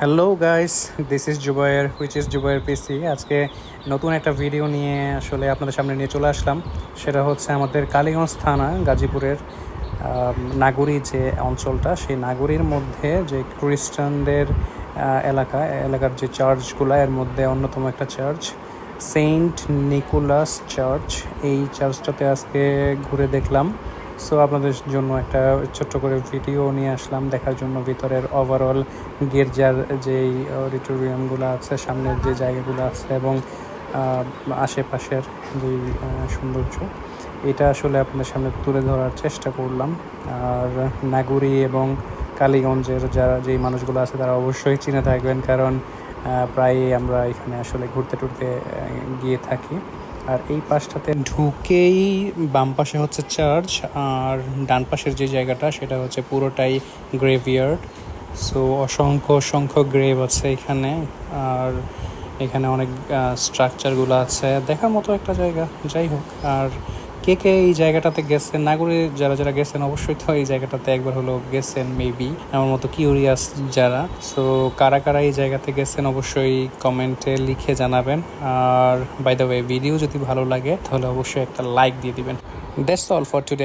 Hello guys this is Zubair which is Zubair PC আজকে নতুন একটা ভিডিও নিয়ে আসলে আপনাদের সামনে নিয়ে চলে আসলাম। সেটা হচ্ছে আমাদের কালীগঞ্জ থানা, গাজীপুরের নাগরী যে অঞ্চলটা, সেই নাগরীর মধ্যে যে খ্রিস্টানদের এলাকা, এলাকার যে চার্চগুলো এর মধ্যে অন্যতম একটা চার্চ সেন্ট নিকোলাস চার্চ এই চার্চটাতে আজকে ঘুরে দেখলাম। সো আপনাদের জন্য একটা ছোট্ট করে ভিডিও নিয়ে আসলাম, দেখার জন্য ভিতরের ওভারঅল গির্জার যেই অডিটোরিয়ামগুলো আছে, সামনের যে জায়গাগুলো আছে এবং আশেপাশের যে সৌন্দর্য, এটা আসলে আপনাদের সামনে তুলে ধরার চেষ্টা করলাম। আর নাগুরি এবং কালীগঞ্জের যারা, যেই মানুষগুলো আছে, তারা অবশ্যই চিনে থাকবেন, কারণ প্রায়ই আমরা এখানে আসলে ঘুরতে টুরতে গিয়ে থাকি। আর এই পাশটাতে ঢুকেই বাম পাশে হচ্ছে চার্চ, আর ডান পাশের যে জায়গাটা সেটা হচ্ছে পুরোটাই গ্রেভিয়ার্ড সো অসংখ্য অসংখ্য গ্রেভ আছে এখানে, আর এখানে অনেক স্ট্রাকচারগুলো আছে। দেখার মতো একটা জায়গা, যাই হোক। আর কে কে এই জায়গাটাতে গেছেন? নাগরে যারা যারা গেছেন, অবশ্যই তো এই জায়গাটাতে একবার হলো গেছেন মেবি আমার মতো কিউরিয়াস যারা। সো কারা কারা এই জায়গাতে গেছেন অবশ্যই কমেন্টে লিখে জানাবেন। আর বাই দ্য ওয়ে ভিডিও যদি ভালো লাগে, তাহলে অবশ্যই একটা লাইক দিয়ে দিবেন। That's all for today